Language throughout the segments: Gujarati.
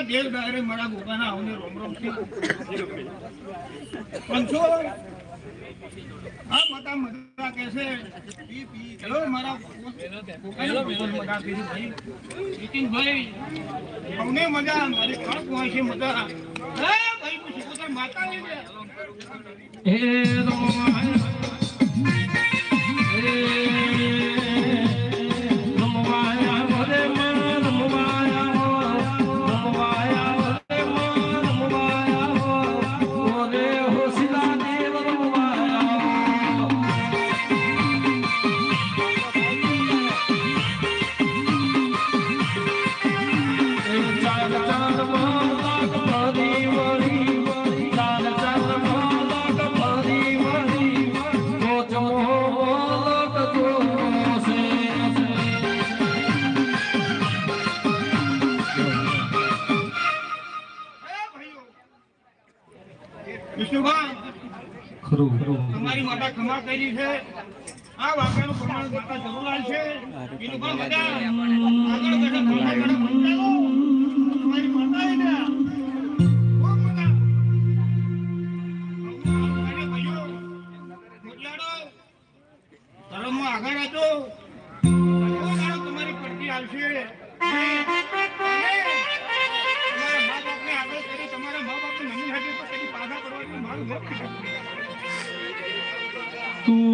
આ ડાયરે મારા ગોગાના આવને રોમ રોમ પંચો આ માતા મજા કે છે હેલો મારા ભાઈ અમને મજા મારી ખાસ હોય છે મજા ભાઈ માતા લઈ લે વિષ્ણુભાઈ ખરું ખરું. તમારી માતા ખમા કરી છે. આ વાક્યનું પ્રમાણ માતા જરૂર આવશે એનું પણ મજા આગળ બેઠા તું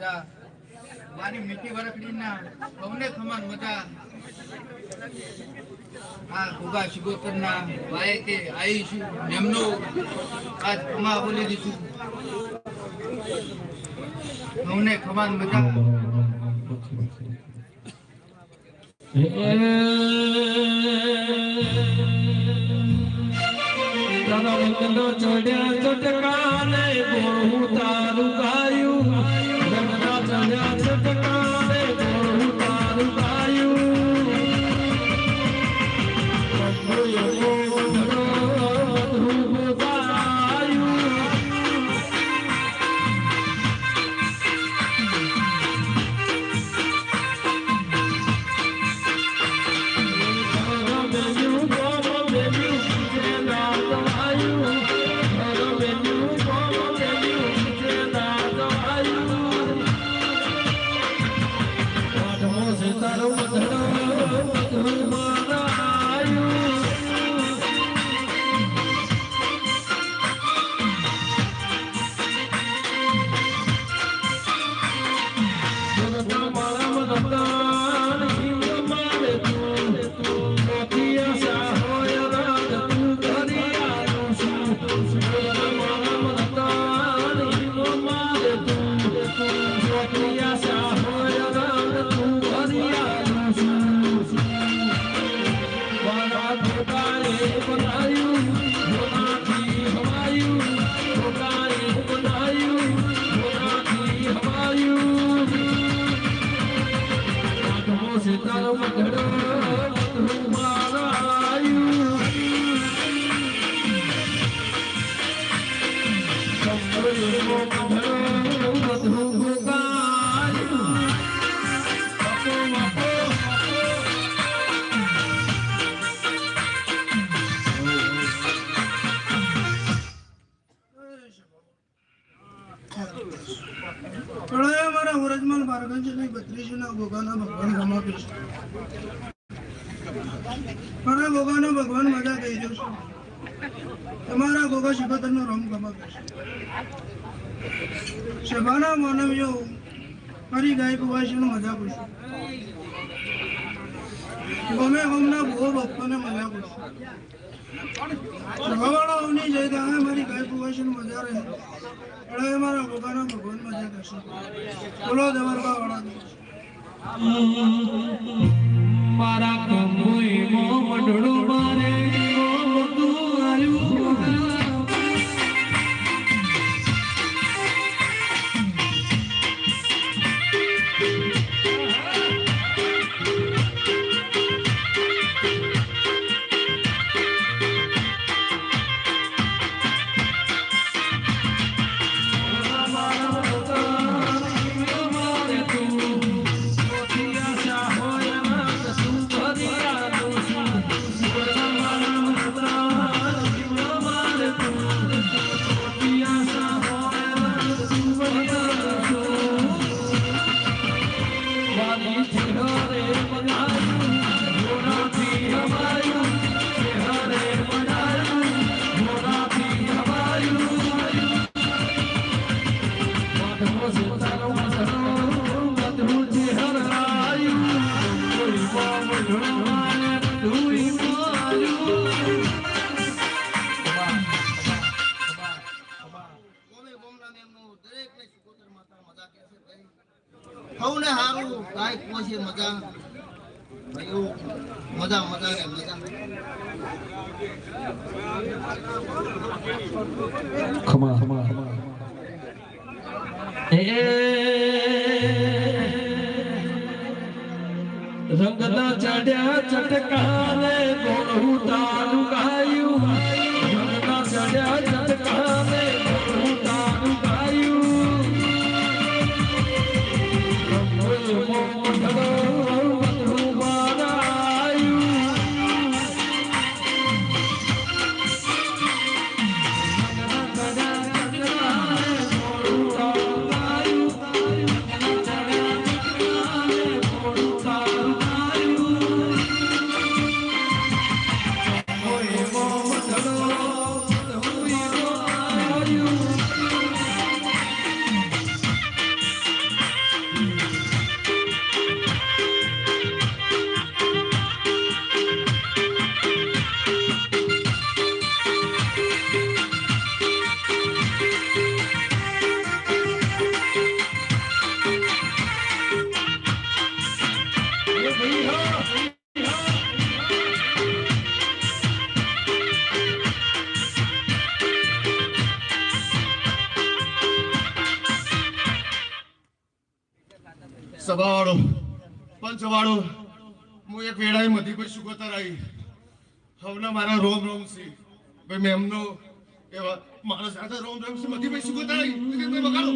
મજા મારી મીઠી વરખડીના સૌને સમાન મજા આ ભોગા શિગોતરના ખમા બોલી દીધું સૌને ખમાન મજા ચડ્યા ચટકાને ગોળું તારું ગાયું. પ્રણય અમારા વરજમાન માર્ગંજની બત્રીસના ભોગાના ભગવાન ગમા ભગવાન મજા થઈ જશે તમારા ભોગા શિકોતરનો રમ ગમા કૃષ્ણ સભાના માનવીઓ મારી ગાયક વાસીનો મજા પૂછો. ગમે ગમના ભો ભક્તોને મજા પૂછો. એટલે મારા ભોગાના ભગવાન મજા કરશે. બોલો દવરબા વાળા મારે. મજા. મજા મજા ને મજા. ખમા ખમા. ખમા રંગના ચડ્યા ચટકાને ગોળું તારું ગાયું રંગના ચડ્યા સભાવાળો પંચવાળો હું એક વેળાએ મધીભાઈ સુગોતર આવી હવના મારા રોમ રોમ છે. ભાઈ, મેં એમનો એવા મારા સાથે રોમ રોમ છે મધી ભાઈ સુગોતર આવી બગાડો